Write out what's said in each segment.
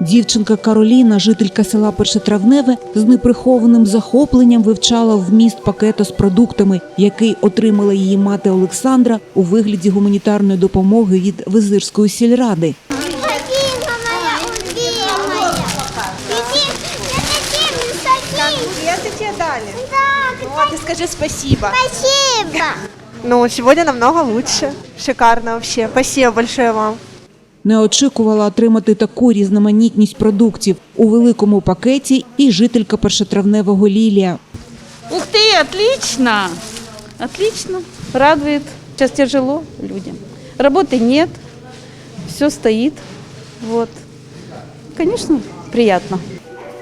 Дівчинка Кароліна, жителька села Першотравневе, з неприхованим захопленням вивчала вміст пакета з продуктами, який отримала її мати Олександра у вигляді гуманітарної допомоги від Визирської сільради. Скажи спасибо. спасибо. Ну, сегодня намного лучше. Шикарно вообще. Спасибо большое вам. Не очікувала отримати таку різноманітність продуктів у великому пакеті і жителька першотравневого Лілія. Ух ти, отлично! Отлично. Радує. Зараз тяжело людям. Роботи нет. Все стоїть. Вот. Конечно, приятно.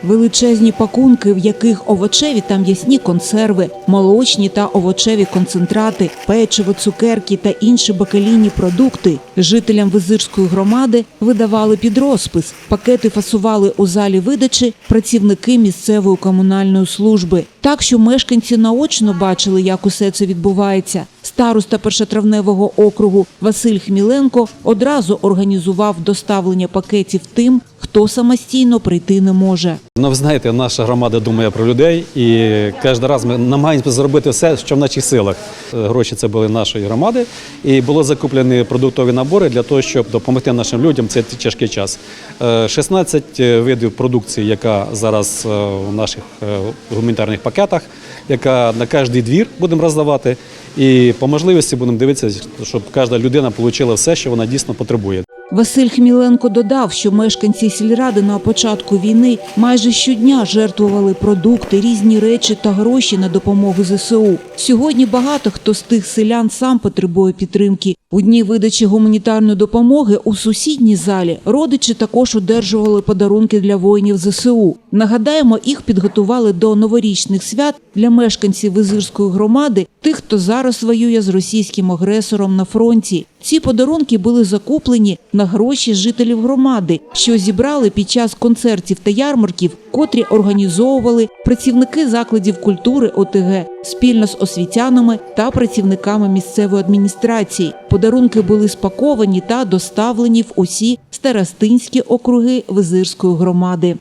Величезні пакунки, в яких овочеві та м'ясні консерви, молочні та овочеві концентрати, печиво, цукерки та інші бакалійні продукти жителям визирської громади видавали під розпис. Пакети фасували у залі видачі працівники місцевої комунальної служби. Так що мешканці наочно бачили, як усе це відбувається. Староста першотравневого округу Василь Хміленко одразу організував доставлення пакетів тим, хто самостійно прийти не може. Ну, ви знаєте, наша громада думає про людей, і кожен раз ми намагаємося зробити все, що в наших силах. Е, Гроші це були нашої громади, і було закуплені продуктові набори для того, щоб допомогти нашим людям цей тяжкий час. Е, 16 видів продукції, яка зараз е, в наших е, гуманітарних пакетах, яка на кожний двір будемо роздавати. І по можливості будемо дивитися, щоб кожна людина отримала все, що вона дійсно потребує. Василь Хміленко додав, що мешканці сільради на початку війни майже щодня жертвували продукти, різні речі та гроші на допомогу ЗСУ. Сьогодні багато хто з тих селян сам потребує підтримки. У дні видачі гуманітарної допомоги у сусідній залі родичі також одержували подарунки для воїнів ЗСУ. Нагадаємо, їх підготували до новорічних свят для мешканців Визирської громади, тих, хто зараз воює з російським агресором на фронті. Ці подарунки були закуплені на гроші жителів громади, що зібрали під час концертів та ярмарків, котрі організовували працівники закладів культури ОТГ спільно з освітянами та працівниками місцевої адміністрації. Подарунки були спаковані та доставлені в усі старостинські округи Визирської громади.